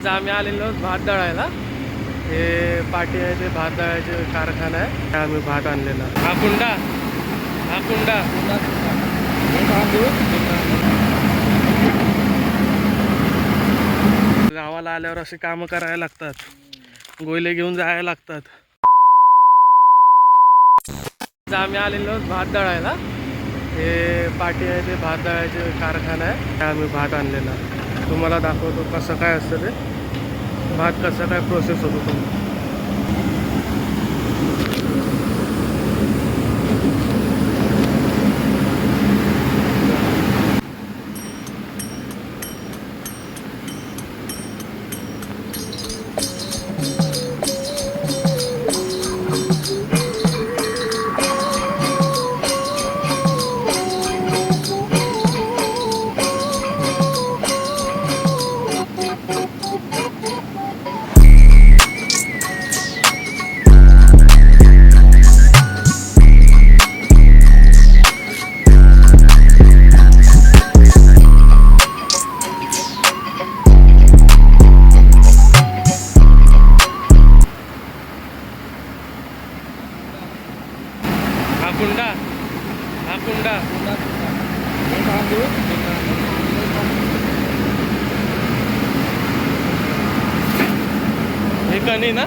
आज आम्ही आलेलो भात दळायला. हे पाठी आहे ते भात दळायचे कारखाना आहे. आम्ही भात आणलेला. हा कुंडा. हा कुंडा. गावाला आल्यावर असे कामं करायला लागतात. गोयले घेऊन जायला लागतात. आम्ही आलेलो आहोत भात दळायला. हे पाठी आहे ते भात दळायचे कारखाना आहे. आम्ही भात आणलेला. तुम्हाला दाखवतो कसं काय असतं ते. भात कसा काय प्रोसेस होतो तुम्ही हा कुंडा. हा कुंडा. हे कणी ना?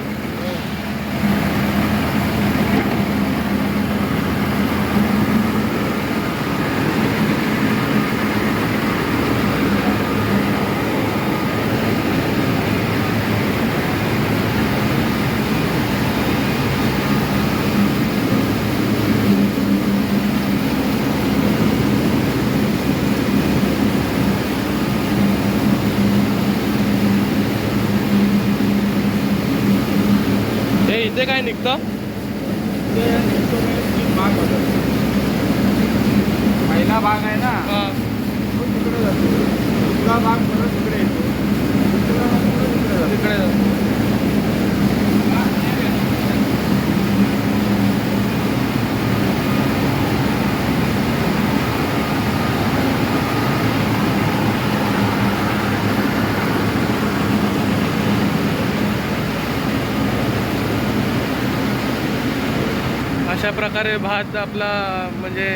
इथे काय निघतं? पहिला भाग आहे ना. तो तिकडे जातो. दुसरा भाग परत तिकडे येतो. तिसरा भाग परत तिकडे जातो. तिकडे जातो. अशा प्रकारे भात आपला म्हणजे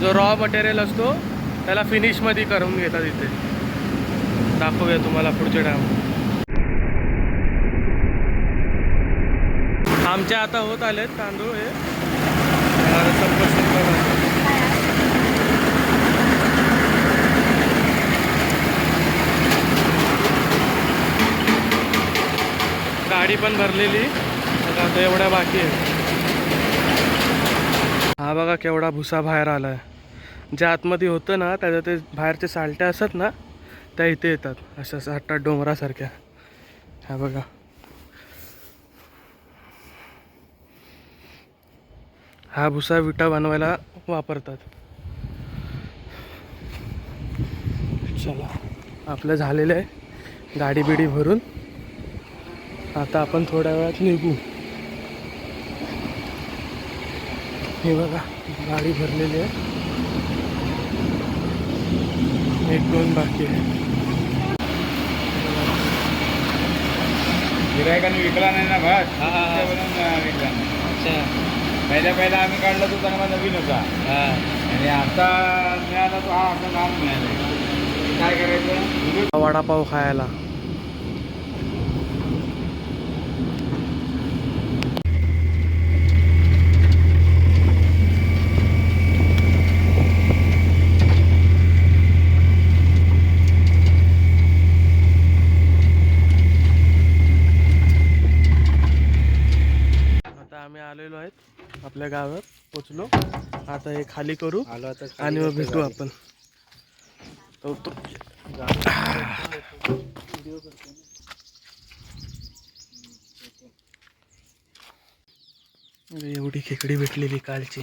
जो रॉ मटेरियल असतो त्याला फिनिशमध्ये करून घेतात इथे. दाखवूया तुम्हाला पुढचे डॅम आमचे आता होत आलेत तांदूळ हे. गाडी पण भरलेली. आता एवढ्या बाकी आहे. हा बघा केवढा भुसा बाहेर आला आहे जे आतमध्ये होतं ना त्याच्या ते बाहेरचे सालट्या असतात ना त्या इथे येतात. अशा साठा डोंगरासारख्या. हा बघा. हा भुसा विटा बनवायला वापरतात. चला आपलं झालेलं आहे. गाडी बिडी भरून. आता आपण थोड्या वेळात निघू. हे बघा गाडी भरलेली आहे. एक दोन बाकी आहे. गिरायकाने विकला नाही ना भात? हा, हा, हा. विकला नाही. अच्छा. पहिल्या पहिला आम्ही काढला तो चांगला नवीन होता. आणि आता मिळाला तो हा आपला नाम मिळाला. काय करायचं? वडापाव खायला. आपल्या गावात पोचलो. आता हे खाली करू आलो आता आणि मग भेटू आपण. एवढी खेकडी भेटलेली कालची.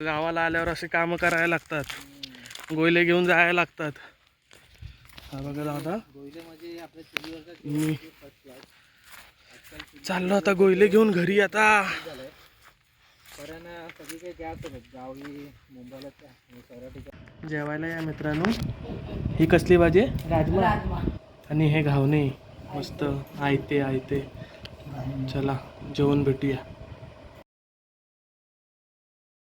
गावाला आल्यावर असे कामं करायला लागतात. गोयले घेऊन जायला लागतात. हा बघा दादा. मी चाललो आता गोयले घेऊन घरी आता. काही जेवायला या मित्रांनो. ही कसली भाजी? राजमा आणि हे घावणे. मस्त. आयते आयते. चला जेवण भेटूया.